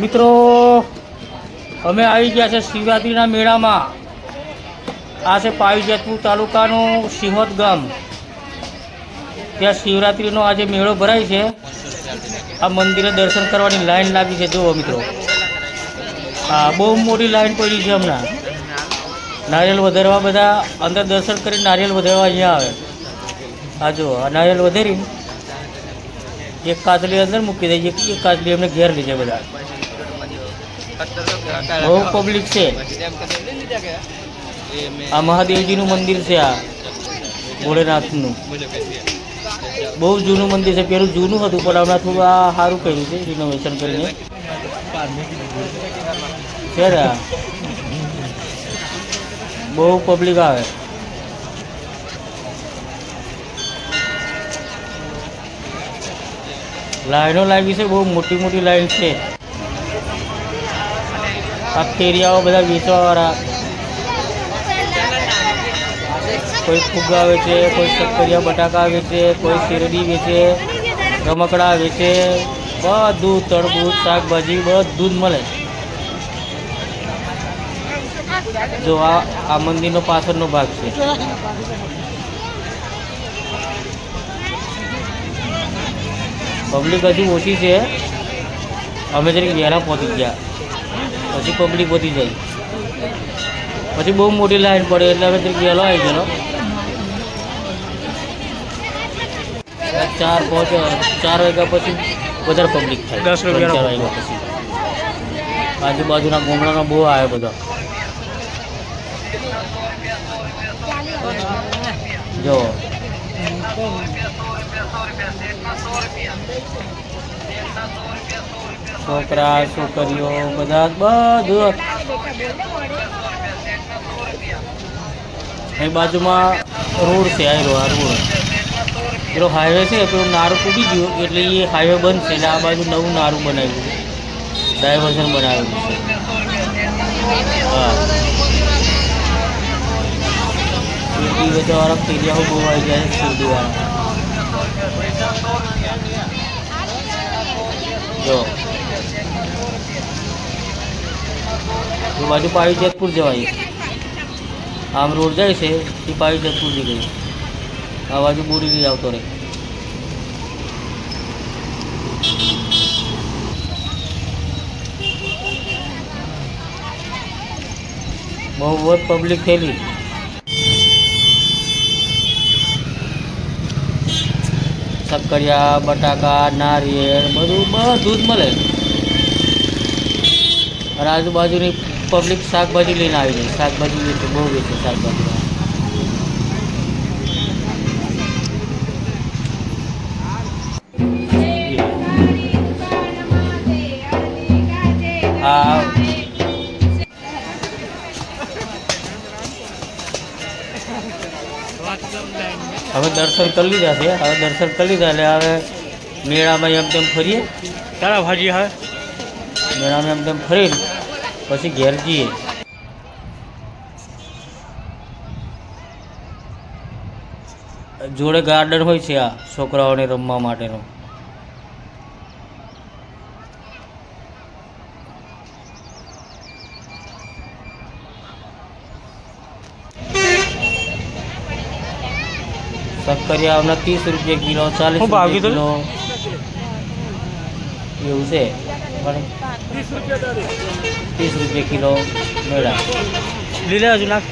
મિત્રો, અમે આવી ગયા છે શિવરાત્રિના મેળામાં. આ છે પાવીજેતપુર તાલુકાનું સિંહોદ ગામ. ત્યાં શિવરાત્રિનો આજે મેળો ભરાય છે. આ મંદિરે દર્શન કરવાની લાઈન લાગી છે. જુઓ મિત્રો. હા, બહુ મોટી લાઈન પડી છે હમણાં. નારિયેલ વધારવા બધા અંદર દર્શન કરી નારિયેલ વધારવા અહીંયા આવે. આ જુઓ, આ નારિયેલ વધારીને એક કાચલી અંદર મૂકી દે. એક કાતલી એમને ઘેર લીધે બધા. બહુ પબ્લિક છે. આ મહાદેવજીનું મંદિર છે આ, ભોળેનાથનું. બહુ જૂનું મંદિર છે, પેલું જૂનું હતું, પણ હમણાં થોડું આ સારું કર્યું છે રિનોવેશન કરીને. છે ને આ. બહુ પબ્લિક આવે. લાઈનો લાગી છે બહુ મોટી મોટી લાઈન છે. આ ફેરિયાઓ બધા વેચવાવાળા. કોઈ ફુગ્ગા વેચે કોઈ શક્કરિયા બટાકા વેચે કોઈ શેરડી વેચે, રમકડા વેચે, બધું તરબૂચ, શાકભાજી બધું જ મળે. જો આ આ મંદિરનો પાછળનો ભાગ છે. પબ્લિક હજુ ઓછી છે. અમે જરીક વહેલા પહોંચી ગયા. પછી પબ્લિક વધી જાય. પછી બહુ મોટી લાઈન પડે એટલે જરીક વહેલો આવી ગયેલો. ચાર પાંચ ચાર વાગ્યા પછી વધારે પબ્લિક થાય. દસ વાગ્યા પછી. આજુબાજુના ગામડાનો બહુ આવે બધા. જો. છોકરા, છોકરીઓ, બધા બધું. એ બાજુમાં રોડ છે, આ આ રોડ. પેલો હાઈવે છે, પેલું નારું તૂટી ગયું, એટલે એ હાઈવે બંધ છે, એટલે આ બાજુ નવું નારું બનાવ્યું છે. ડાયવર્ઝન બનાવેલું છે. હા. શિરડી વેચવાવાળા ફેરિયાઓ બહુ આવી ગયા છે શિરડીવાળા જો. એ બાજુ પાવી જેતપુર જવાય. આમ રોડ જાય છે, એ પાવી જેતપુર જઈ ગઈ. આ બાજુ બોરીલી આવતો રહે. બહુ વધ પબ્લિક થયેલી શક્કરિયા બટાકા, નારિયેળ, બધું બધું જ મળે. અને આજુબાજુની પબ્લિક શાકભાજી લઈને આવી જાય. શાકભાજી વેચે બહુ વેચે શાકભાજી. હવે દર્શન કરી લીધા છે. હવે દર્શન કરી લીધા એટલે હવે મેળામાં એમ તેમ ફરીએ. તારા ભાજી હવે? મેળામાં એમ તેમ ફરી પછી ઘેર જઈએ. જોડે ગાર્ડન હોય છે આ છોકરાઓને રમવા માટેનો. શક્કરિયા હમણાં ત્રીસ રૂપિયા કિલો ચાલીસ રૂપિયા કિલો. એવું છે? પણ ત્રીસ રૂપિયા કિલો મેળા. લીલા હજુ નાખ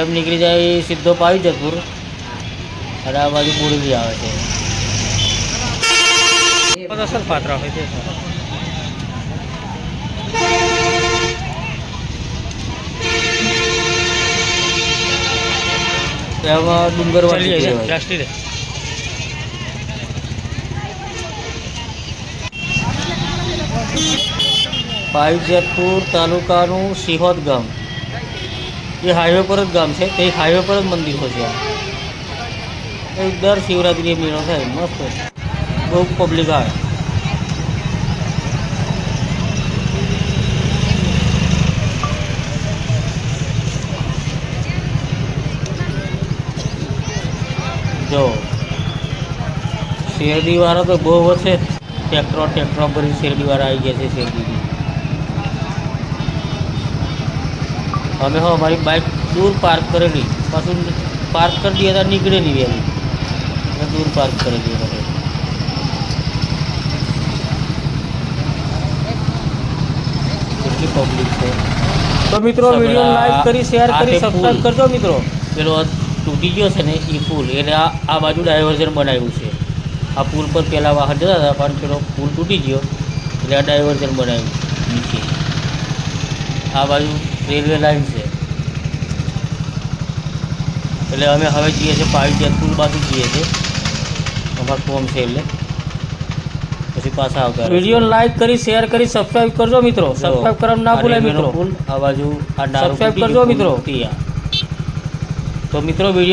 એમ નીકળી જાય સીધો પાવી જતપુર અને આ બાજુ બોડેલી આવે છે. પાત્રા હોય છે. એમાં ડુંગરવાડી ચાલી જાય કહેવાય. પ્લાસ્ટિક રે. પાવીજેતપુર તાલુકાનું સિહોદ ગામ. એ હાઈવે પર જ ગામ છે તે હાઈવે પર જ મંદિર હોય છે. દર શિવરાત્રિએ મેળો થાય મસ્ત. બહુ પબ્લિક આવે. જો શેરડી વાળા તો બહુ હશે ટ્રેક્ટરો ટ્રેક્ટરો ભરી શેરડીવાળા આવી ગયા છે શેરડી અમે હો અમારી બાઇક દૂર પાર્ક કરેલી પાછું પાર્ક કરી દઈએ તો નીકળે નહીં વહેલી. દૂર પાર્ક કરેલી કેટલી પબ્લિક છે. તો મિત્રો વીડિયો લાઈક કરી શેર કરી સબસ્ક્રાઇબ કરજો મિત્રો. પેલો તૂટી ગયો છે ને એ પુલ એટલે આ આ બાજુ ડાયવર્ઝન બનાવ્યું છે. આ પુલ પર પહેલાં વાહન જતા હતા પણ પેલો પુલ તૂટી ગયો એટલે આ ડાયવર્ઝન બનાવ્યું નીચે. આ બાજુ રેલવે લાઇન છે. એટલે અમે હવે જઈએ છીએ પાવી પુલ બાજુ જઈએ છીએ. અમારું કોમ છે એટલે. પછી પાછા આવતા વીડિયો લાઈક કરી શેર કરી સબસ્ક્રાઇબ કરજો મિત્રો. સબસ્ક્રાઇબ કરવાનું ના ભૂલાય મિત્રો. આ બાજુ આ સબસ્ક્રાઇબ કરજો. મિત્રો. તો મિત્રો વીડિયો